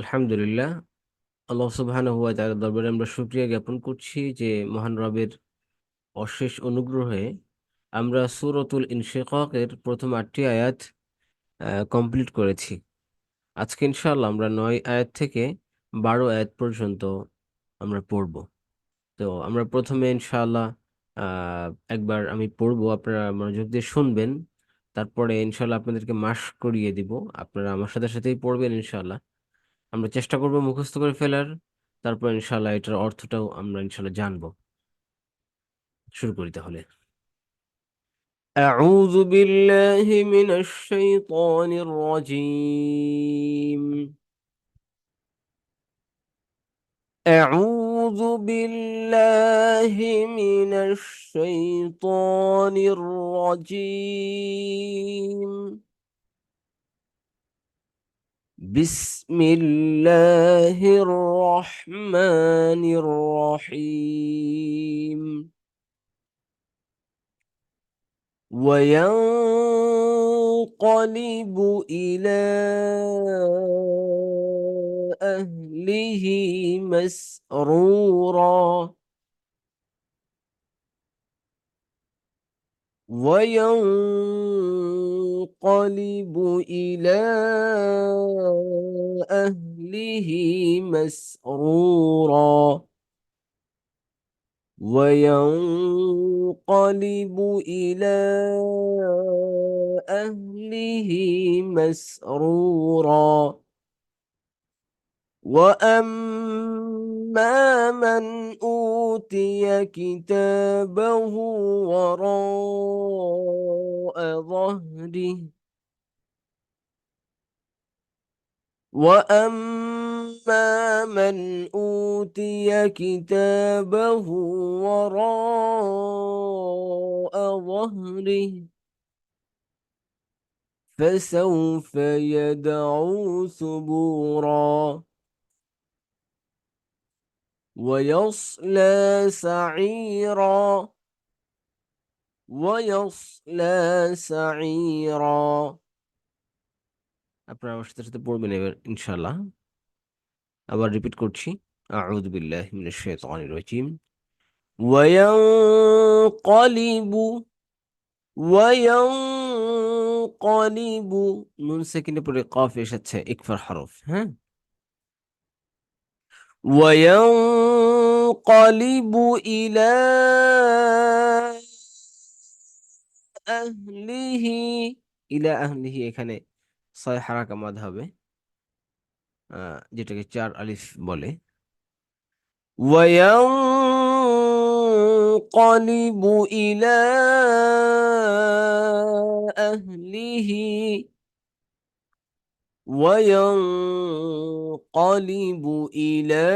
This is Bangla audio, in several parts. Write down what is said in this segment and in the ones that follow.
আলহামদুলিল্লাহ। আল্লাহ সুবহানাহু ওয়া তাআলার দরবারে আমরা শুকরিয়া জ্ঞাপন করছি যে মহান রবের অশেষ অনুগ্রহে আমরা সুরতুল ইনশিকাকের প্রথম আটটি আয়াত কমপ্লিট করেছি। আজকে ইনশাআল্লাহ আমরা নয় আয়াত থেকে বারো আয়াত পর্যন্ত আমরা পড়ব। তো আমরা প্রথমে ইনশাআল্লাহ একবার আমি পড়ব, আপনারা মনোযোগ দিয়ে শুনবেন। তারপরে ইনশাআল্লাহ আপনাদেরকে মাস করিয়ে দিব। আপনারা আমার সাথে সাথেই পড়বেন ইনশাআল্লাহ। আমরা চেষ্টা করব মুখস্থ করে ফেলার তারপর ইনশাআল্লাহ এটার অর্থটাও আমরা ইনশাআল্লাহ জানবো শুরু করি তাহলে أعوذ بالله من الشيطان الرجيم أعوذ بالله من الشيطان الرجيم بسم الله الرحمن الرحيم. وينقلب إلى أهله مسرورا. وينقلب إلى أهله مسرورا وينقلب إلى أهله مسرورا وأما من أوتي كتابه وراء ظهره وأما من أوتي كتابه وراء ظهره فسوف يدعو ثبورا ويصلى سعيرا ويصلى سعيرا আপনারা আমার সাথে সাথে পড়বেন এবার ইনশাল্লাহ আবার রিপিট করছি আউযু বিল্লাহি মিনাশ শাইতানির রাজিম وينقلب وينقلب নুন সেকেন্ডে পরে কফ এসেছে ইকফার হরফ হ্যাঁ وينقلب إلى أهله إلى أهله এখানে ছয় হারাকা মাদ হবে আহ, যেটাকে চার আলিফ বলে وينقلب إلى أهله وينقلب إلى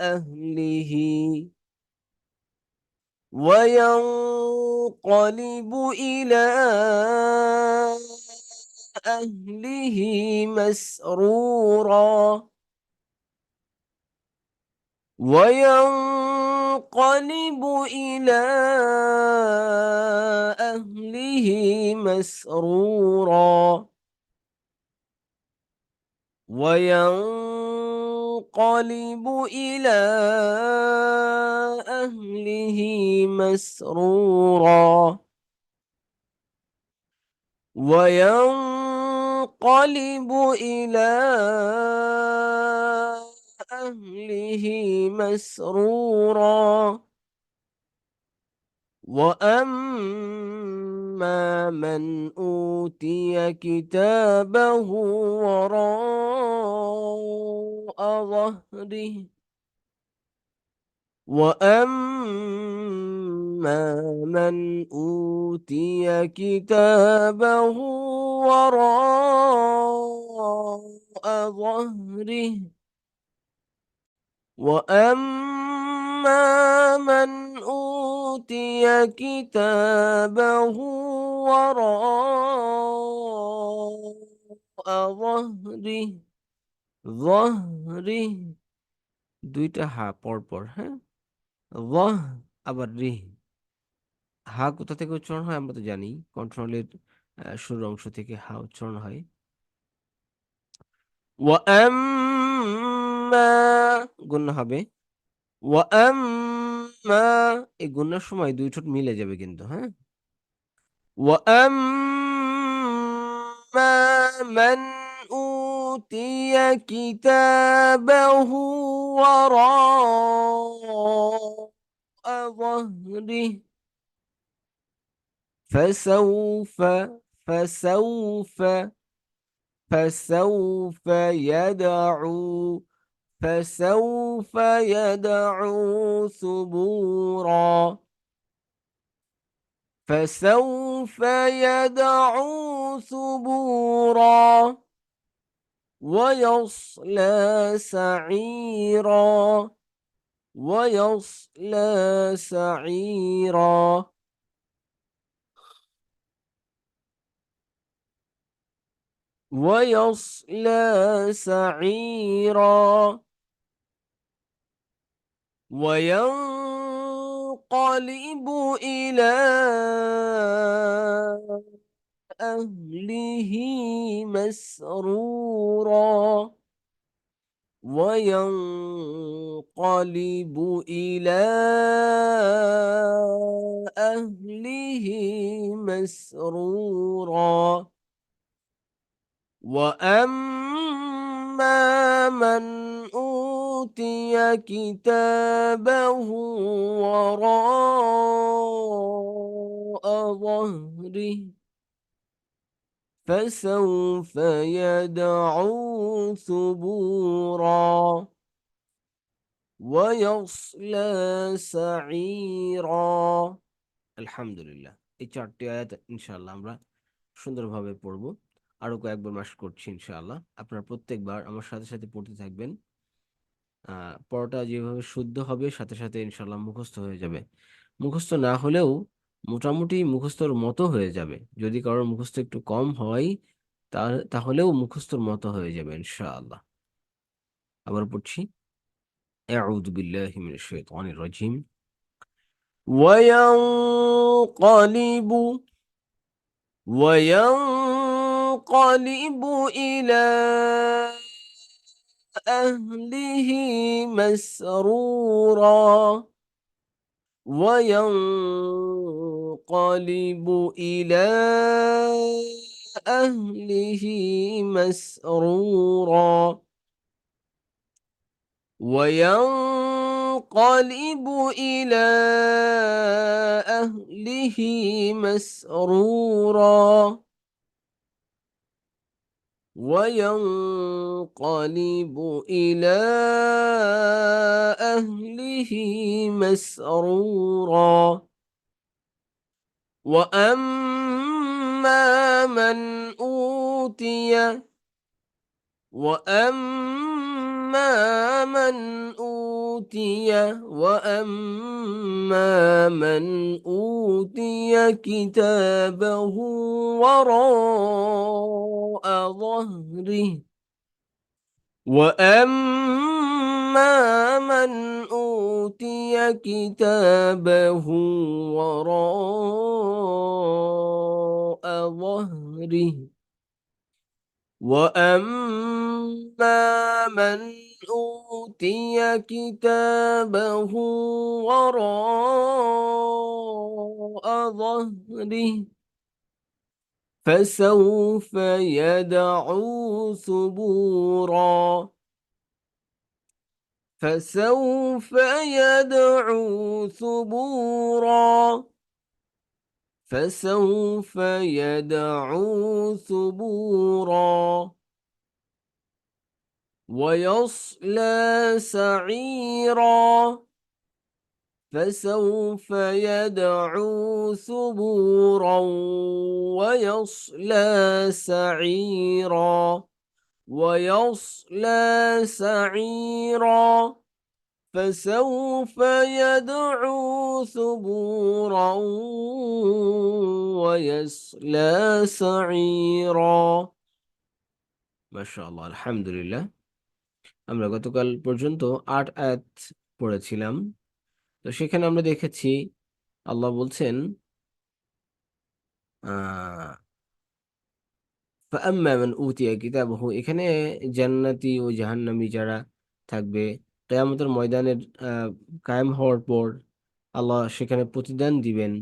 أهله. وينقلب إلى أهله مسرورا. وينقلب إلى أهله مسرورا. وينقلب إلى أهله مسرورا. وينقلب إلى أهله مسرورا. وأما من أوتي كتابه وراء ظهره. وأما من أوتي كتابه وراء ظهره. وأما من أوتي كتابه وراء ظهره ظهره দুইটা হা পর পর হ্যাঁ ওয়াহ আবার রিহ হা কোথা থেকে উচ্চারণ হয় আমরা তো জানি কন্ট্রোলের শুরুর অংশ থেকে হা উচ্চারণ হয় ওয়াম্মা গুন্না হবে ওয়াম্মা এই গুন্নার সময় দুই ঠোঁট মিলে যাবে কিন্তু হ্যাঁ وأما من أوتي كتابه وراء ظهره فسوف فسوف فسوف يدعو فسوف يدعو ثبورا. فسوف يدعو ثبورا ويصلى سعيرا. ويصلى سعيرا. ويصلى سعيرا. وينقلب إلى أهله مسرورا. وينقلب إلى أهله مسرورا. وأما من أوتي كتابه وراء ظهره فسوف يدعو ثبورا ويصلى سعيرا الحمد لله এই চারটি আয়াত ইনশাআল্লাহ আমরা সুন্দরভাবে পড়ব আরো কয়েকবার মাস করছি ইনশাআল্লাহ আপনারা প্রত্যেকবার আমার সাথে সাথে পড়তে থাকবেন আহ পড়াটা যেভাবে শুদ্ধ হবে সাথে সাথে ইনশাআল্লাহ মুখস্থ হয়ে যাবে মুখস্থ না হলেও মোটামুটি মুখস্থর মতো হয়ে যাবে যদি কারোর মুখস্থ একটু কম হয় তাহলেও মুখস্থর মতো হয়ে যাবে ইনশাআল্লাহ আবার পড়ছি أعوذ بالله من الشيطان الرجيم وينقلب وينقلب إلى أهله مسرورا وينقلب إلى أهله مسرورا وينقلب إلى أهله مسرورا وينقلب إلى أهله مسرورا. وأما من أوتي وأما من أوتي وأما من أوتي كتابه وراء ظهره. وأما من أوتي كتابه وراء ظهره. وأما من أوتي كتابه وراء ظهره فسوف يدعو ثبورا فسوف يدعو ثبورا فسوف يدعو ثبورا ويصلى سعيرا فسوف يدعو ثبورا ويصلى سعيرا ويصلى سعيرا فسوف يدعو ثبورا ويصلى سعيرا ما شاء الله الحمد لله আমরা গতকাল পর্যন্ত আট আয়াত পড়েছিলাম তো সেখানে আমরা দেখেছি আল্লাহ বলছেন আহ ফাআম্মা মান উতিয়া কিতাবাহু এখানে জান্নাতি ও জাহান্নামী যারা থাকবে কিয়ামতের ময়দানের কায়েম হওয়ার পর আল্লাহ সেখানে প্রতিদান দিবেন।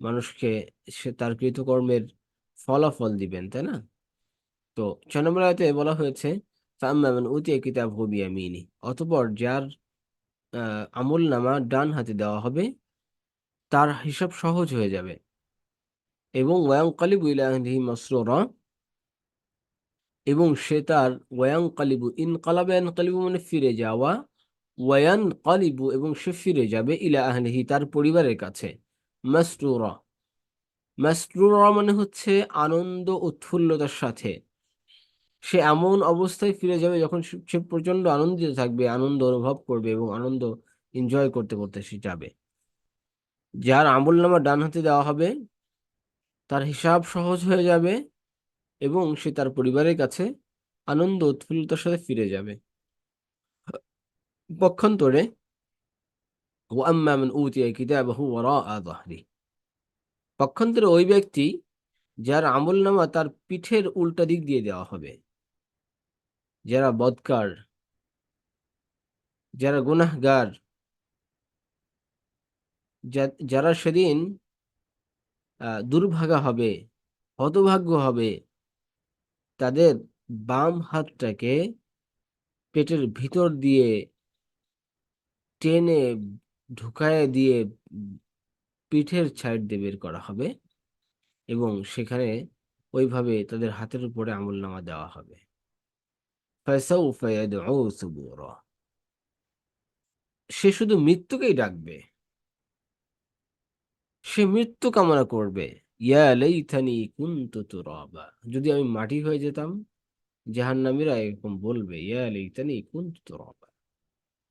মানুষকে সে তার কৃতকর্মের ফলাফল দিবেন, তাই না? তো ছয় নম্বর আয়াতে বলা হয়েছে, ফাআম্মা মান উতিয়া কিতাবাহু বিয়ামিনি অতঃপর যার আমল নামা ডান হাতে দেওয়া হবে, তার হিসাব সহজ হয়ে যাবে। এবং ওয়াংকালিবু ইলা আহলিহি মাসরুরা এবং সে তার ওয়াং কালিবু ইন কালাবে কালিবু মানে ফিরে যাওয়া ওয়ান কালিবু এবং সে ফিরে যাবে ইলা আহলিহি, তার পরিবারের কাছে। মাসরুরা মাসরুরা মানে হচ্ছে আনন্দ উৎফুল্লতার সাথে। সে এমন অবস্থায় ফিরে যাবে যখন সে প্রচণ্ড আনন্দিত থাকবে, আনন্দ অনুভব করবে এবং আনন্দ এনজয় করতে করতে সে যাবে। যার আমল নামা ডান হাতে দেওয়া হবে, তার হিসাব সহজ হয়ে যাবে এবং সে তার পরিবারের কাছে আনন্দ উৎফুল্লতার সাথে ফিরে যাবে। পক্ষান্তরে পক্ষান্তরে ওই ব্যক্তি যার আমল নামা তার পিঠের উল্টা দিক দিয়ে দেওয়া হবে। যারা বদকার, যারা গুনাহগার যারা সেদিন দুর্ভাগা হবে, হতভাগ্য হবে তাদের বাম হাতটাকে পেটের ভিতর দিয়ে টেনে ঢুকায় দিয়ে পিঠের ছাইড দিয়ে বের করা হবে এবং সেখানে ওইভাবে তাদের হাতের উপরে আমল নামা দেওয়া হবে। সে শুধু মৃত্যুকেই ডাকবে, সে মৃত্যু কামনা করবে। ইয়া লাইতানি কুনতু তুরাবা। যদি আমি মাটি হয়ে যেতাম জাহান্নামীরা এরকম বলবে ইয়া লাইতানি কুনতু তুরাবা।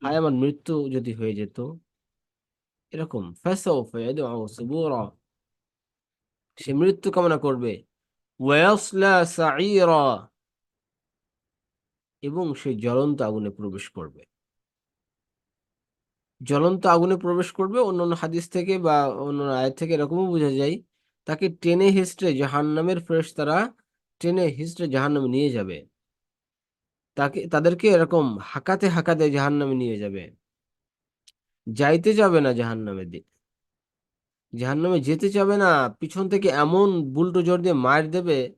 হায় আমার মৃত্যু যদি হয়ে যেত এরকম ফাসাউফা ইয়াদউ সুবুরা। সে মৃত্যু কামনা করবে ওয়াসলা সাঈরা। এবং সে জ্বলন্ত আগুনে প্রবেশ করবে। জ্বলন্ত আগুনে প্রবেশ করবে অন্য অন্য হাদিস থেকে বা অন্য আয়াত থেকে এরকমও বোঝা যায় তাকে টেনে হিস্ট্রে জাহান্নামের ফ্রেশ তারা টেনে হিস্ট্রে জাহান্নামে নিয়ে যাবে। তাকে, তাদেরকে এরকম হাকাতে হাঁকাতে জাহান্নামে নিয়ে যাবে। যাইতে যাবে না জাহান্নামের দিকে। জাহান্নামে যেতে যাবে না, পিছন থেকে এমন বুলডোজার দিয়ে মার দেবে,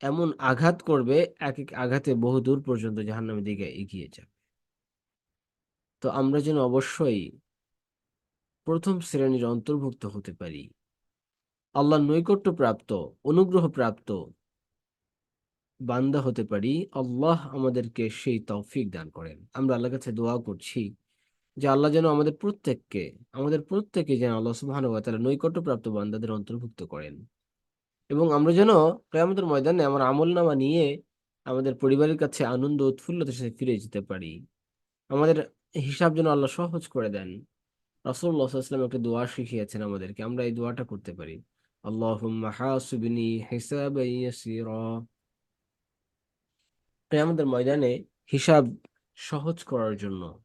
এমন আঘাত করবে, এক এক আঘাতে বহু দূর পর্যন্ত জাহান্নামের দিকে এগিয়ে যাবে। তো আমরা যেন অবশ্যই প্রথম শ্রেণির অন্তর্ভুক্ত হতে পারি। আল্লাহ নৈকট্য প্রাপ্ত অনুগ্রহ প্রাপ্ত বান্দা হতে পারি, আল্লাহ আমাদেরকে সেই তৌফিক দান করেন। আমরা আল্লাহর কাছে দোয়া করছি যে আল্লাহ যেন আমাদের প্রত্যেককে, আমাদের প্রত্যেকে যেন আল্লাহ সুবহানাহু ওয়া তাআলা নৈকট্য প্রাপ্ত বান্দাদের অন্তর্ভুক্ত করেন। এবং আমরা যেন কিয়ামতের ময়দানে আমার আমল নামা নিয়ে আমাদের পরিবারের কাছে আনন্দ, উৎফুল্লতার সাথে ফিরে যেতে পারি। আমাদের হিসাব যেন আল্লাহ সহজ করে দেন। আলাইহি ওয়াসাল্লাম একটা দোয়া শিখিয়েছেন আমাদেরকে, আমরা এই দোয়াটা করতে পারি। আল্লাহুম্মা হাসিবনি হিসাবান ইয়াসীরা কিয়ামতের ময়দানে হিসাব সহজ করার জন্য,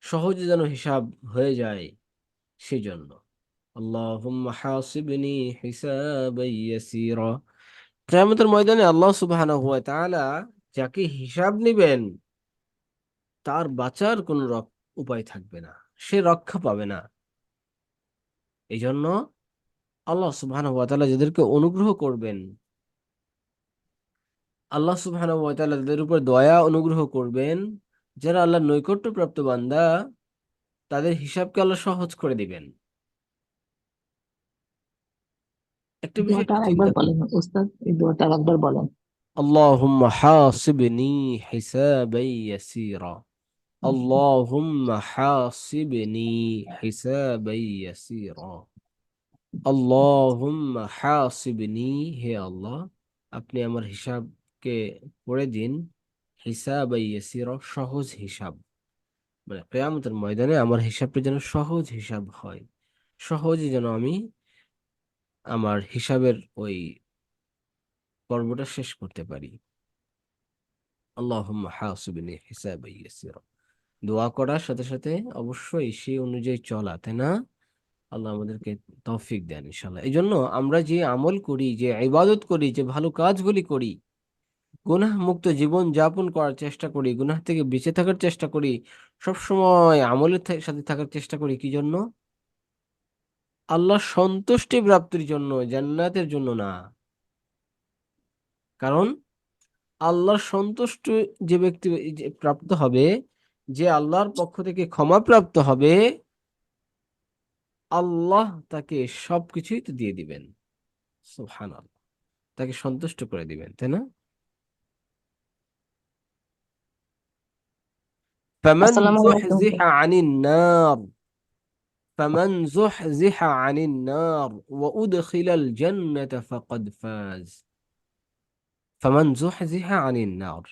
সহজে যেন হিসাব হয়ে যায় সেই জন্য আল্লাহুম্মা হাসিবনি হিসাবান কিয়ামতের ময়দানে আল্লাহ সুবহানাহু ওয়া তাআলা যাকে হিসাব নেবেন, তার বাঁচার কোনো উপায় থাকবে না। সে রক্ষা পাবে না। এই জন্য আল্লাহ সুবহানাহু ওয়া তাআলা যাদেরকে অনুগ্রহ করবেন আল্লাহ সুবহানাহু ওয়া তাআলা তাদের উপর দয়া অনুগ্রহ করবেন যারা আল্লাহর নৈকট্যপ্রাপ্ত বান্দা তাদের হিসাবকে আল্লাহ সহজ করে দিবেন একটা বিষয় দোয়াটা একটু আরেকবার চিন্তা বলেন উস্তাদ এই দোয়াটা আরেকবার বলেন اللهم حاسبني حسابا يسيرا اللهم حاسبني حسابا يسيرا আল্লাহ, আপনি আমার হিসাবকে পড়ে দিন। হিসাব সহজ হিসাব। মানে কেয়ামতের ময়দানে আমার হিসাবটা যেন সহজ হিসাব হয়। সহজে যেন আমি আমার হিসাবের ওই পর্বটা শেষ করতে পারি। আল্লাহ দোয়া করার সাথে সাথে অবশ্যই সেই অনুযায়ী চলা, তাই না? আল্লাহ আমাদেরকে তৌফিক দেন ইনশাল্লাহ এই জন্য আমরা যে আমল করি, যে ইবাদত করি, যে ভালো কাজগুলি করি গুনাহ মুক্ত জীবন যাপন করার চেষ্টা করি, গুনাহ থেকে বেঁচে থাকার চেষ্টা করি সব সময় আমলের সাথে থাকার চেষ্টা করি কি জন্য? আল্লাহ সন্তুষ্টি প্রাপ্তির জন্য, জান্নাতের জন্য না। কারণ আল্লাহর সন্তুষ্ট যে ব্যক্তি প্রাপ্ত হবে, যে আল্লাহর পক্ষ থেকে ক্ষমা প্রাপ্ত হবে আল্লাহ তাকে সবকিছুই তো দিয়ে দিবেন সুবহানাল্লাহ তাকে সন্তুষ্ট করে দিবেন তাই না فمن আসসালামু আলাইকুম زحزح عن النار فمن زحزح عن النار وأدخل الجنة فقد فاز فمن زحزح عن النار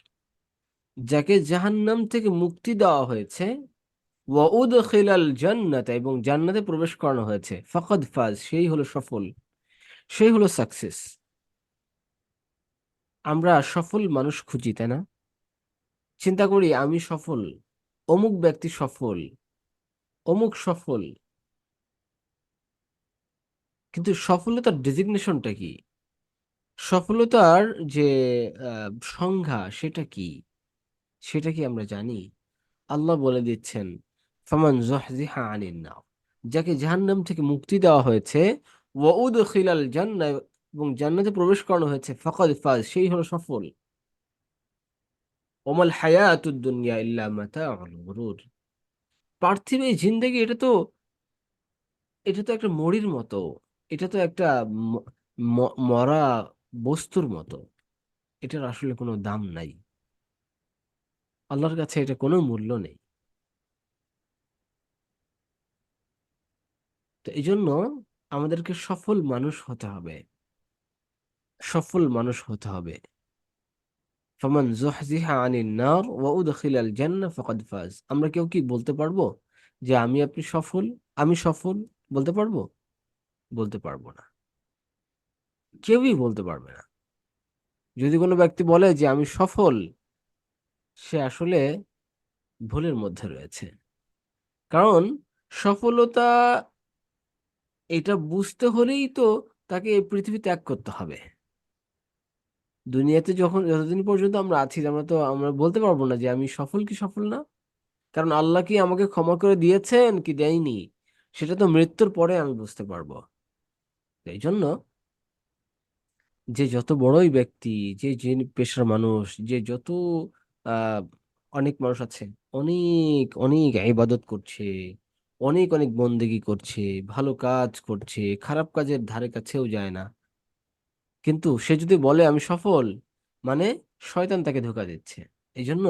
যাকে জাহান্নাম থেকে মুক্তি দেওয়া হয়েছে ওয়াউদ জান্নাত, এবং জান্নাতে প্রবেশ করানো হয়েছে। ফকদ ফাজ, সেই হলো সফল, সেই হলো সাকসেস। আমরা সফল মানুষ খুঁজি, তাই না? চিন্তা করি, আমি সফল, অমুক ব্যক্তি সফল, অমুক সফল। কিন্তু সফলতার ডেজিগনেশনটা কি? সফলতার যে সংজ্ঞা, সেটা কি? সেটা কি আমরা জানি? আল্লাহ বলে দিচ্ছেন ফামান জহজিহা আনিন নার। যাকে জাহান্নাম থেকে মুক্তি দেওয়া হয়েছে ওয়াউদখিলাল জান্নাহ, এবং জান্নাতে প্রবেশ করানো হয়েছে, ফাকাদ ফাজ, সেই হলো সফল। ওমাল হায়াতুদ দুনিয়া ইল্লা মাতাউল গুরুর। পার্থিব এই জিন্দেগি, এটা তো এটা তো একটা মরির মতো, এটা তো একটা মরা বস্তুর মতো, এটার আসলে কোনো দাম নাই। আল্লাহর কাছে এটা কোনো মূল্য নেই। তো এই জন্য আমাদেরকে সফল মানুষ হতে হবে। সফল মানুষ হতে হবে। ফামান জুহজিহা আনিন নার ওয়া উদখিলাল জান্নাহ ফাকাদ ফাজ। আমরা কেউ কি বলতে পারব যে আমি আপনি সফল? আমি সফল বলতে পারব? বলতে পারব না। কেউই বলতে পারবে না। যদি কোনো ব্যক্তি বলে যে আমি সফল, সে আসলে ভুলের মধ্যে রয়েছে। কারণ সফলতা এটা বুঝতে হলেই তো তাকে এই পৃথিবী ত্যাগ করতে হবে। দুনিয়াতে যখন, যতদিন পর্যন্ত আমরা আছি, আমরা তো, আমরা বলতে পারব না যে আমি সফল কি সফল না। কারণ আল্লাহ কি আমাকে ক্ষমা করে দিয়েছেন কি দেয়নি? সেটা তো মৃত্যুর পরে আমি বুঝতে পারব। এই জন্য যে যত বড়ই ব্যক্তি, যে যে পেশার মানুষ, যে যত অনেক মানুষ আছে, অনেক অনেক ইবাদত করছে অনেক অনেক বন্দেগি করছে, ভালো কাজ করছে, খারাপ কাজের ধারে কাছেও যায় না। কিন্তু সে যদি বলে আমি সফল মানে শয়তান তাকে ধোকা দিচ্ছে। এই জন্য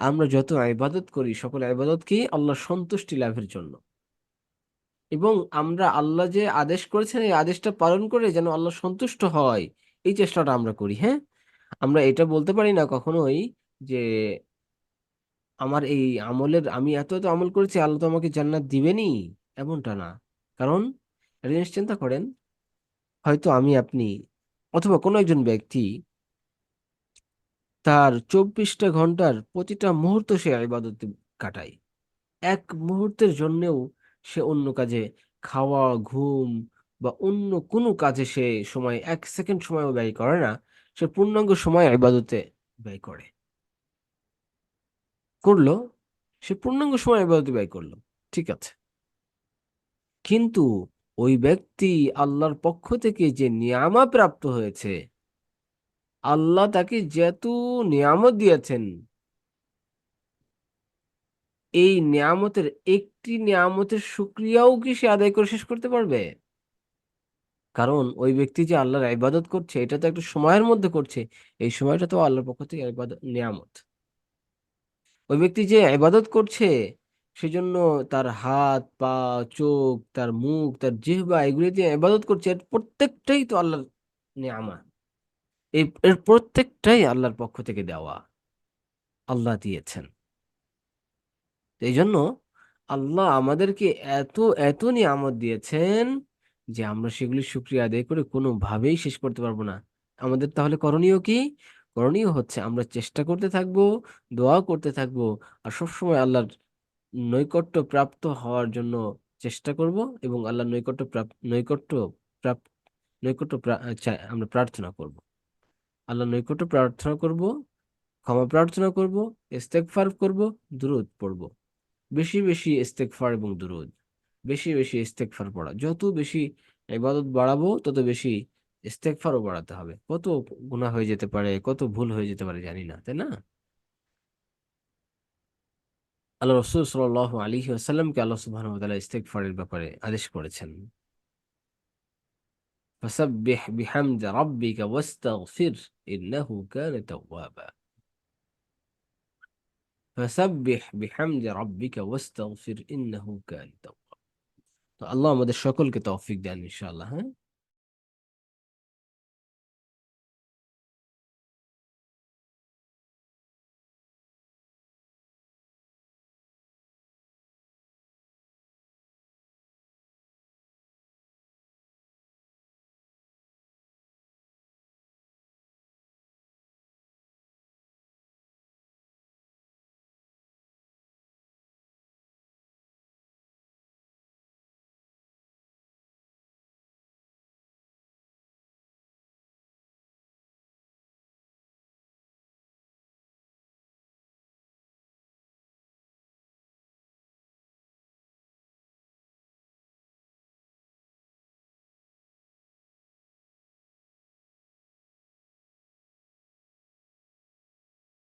আমরা যত ইবাদত করি, সকল ইবাদতকেই আল্লাহর সন্তুষ্টি লাভের জন্য। এবং আমরা আল্লাহ যে আদেশ করেছেন, এই আদেশটা পালন করে যেন আল্লাহ সন্তুষ্ট হয়, এই চেষ্টাটা আমরা করি হ্যাঁ? আমরা এটা বলতে পারি না কখনোই যে আমার এই আমলের, আমি এত এত আমল করেছি, আল্লাহ তো আমাকে জান্নাত দিবেনই, এমনটা না। কারণ জিনিস চিন্তা করেন, হয়তো আমি আপনি, অথবা কোনো একজন ব্যক্তি, তার চব্বিশটা ঘণ্টার প্রতিটা মুহূর্ত সে ইবাদতে কাটায়। এক মুহূর্তের জন্যেও সে অন্য কাজে খাওয়া, ঘুম বা অন্য কোনো কাজে সে সময়, এক সেকেন্ড সময়ও ব্যয় করে না, সে পূর্ণাঙ্গ সময় ইবাদতে ব্যয় করে। করল, সে পূর্ণাঙ্গ সময় ইবাদতে ব্যয় করল। ঠিক আছে। কিন্তু ওই ব্যক্তি আল্লাহর পক্ষ থেকে যে নিয়ামা প্রাপ্ত হয়েছে, আল্লাহ তাকে যত নিয়ামত দিয়েছেন, এই নিয়ামতের একটি নিয়ামতের শুক্রিয়াও কি সে আদায় করে শেষ করতে পারবে? কারণ ওই ব্যক্তি যে আল্লাহর ইবাদত করছে, এটা তো একটা সময়ের মধ্যে করছে, এই সময়টা তো আল্লাহর পক্ষ থেকে নিয়ামত। ওই ব্যক্তি যে ইবাদত করছে, সেজন্য তার হাত, পা, চোখ, তার মুখ, তার জিহ্বা, এগুলি দিয়ে ইবাদত করছে, এর প্রত্যেকটাই তো আল্লাহর নিয়ামা এই, এর প্রত্যেকটাই আল্লাহর পক্ষ থেকে দেওয়া, আল্লাহ দিয়েছেন। এই জন্য আল্লাহ আমাদেরকে এত এত নিয়ামত দিয়েছেন যে আমরা সেগুলি শুক্রিয়া আদায় করে কোনোভাবেই শেষ করতে পারব না। আমাদের তাহলে করণীয় কি? করণীয় হচ্ছে আমরা চেষ্টা করতে থাকব দোয়া করতে থাকব আর সবসময় আল্লাহর নৈকট্য প্রাপ্ত হওয়ার জন্য চেষ্টা করব এবং আল্লাহর নৈকট্য প্রাপ নৈকট্য প্রাপ নৈকট্য আমরা প্রার্থনা করব। আল্লাহর নৈকট্য প্রার্থনা করব, ক্ষমা প্রার্থনা করব, ইস্তেগফার করব, দুরূদ পড়ব। বেশি বেশি ইস্তেগফার এবং দুরূদ, বেশি বেশি ইস্তেগফার পড়া। যত বেশি ইবাদত বাড়াবো, তত বেশি ইস্তেগফারও বাড়াতে হবে কত গুনাহ হয়ে যেতে পারে কত ভুল হয়ে যেতে পারে জানি না তাই না আল্লাহ রসুল সাল্লাল্লাহু আলাইহি ওয়াসাল্লামকে আল্লাহ সুবহানাহু ওয়া তাআলা ইস্তেগফারের ব্যাপারে আদেশ করেছেন فسبح بحمد ربك واستغفر إنه كان توابا فسبح بحمد ربك واستغفر إنه كان توابا তো আল্লাহ আমাদের সকলকে তৌফিক দেন ইনশাআল্লাহ হ্যাঁ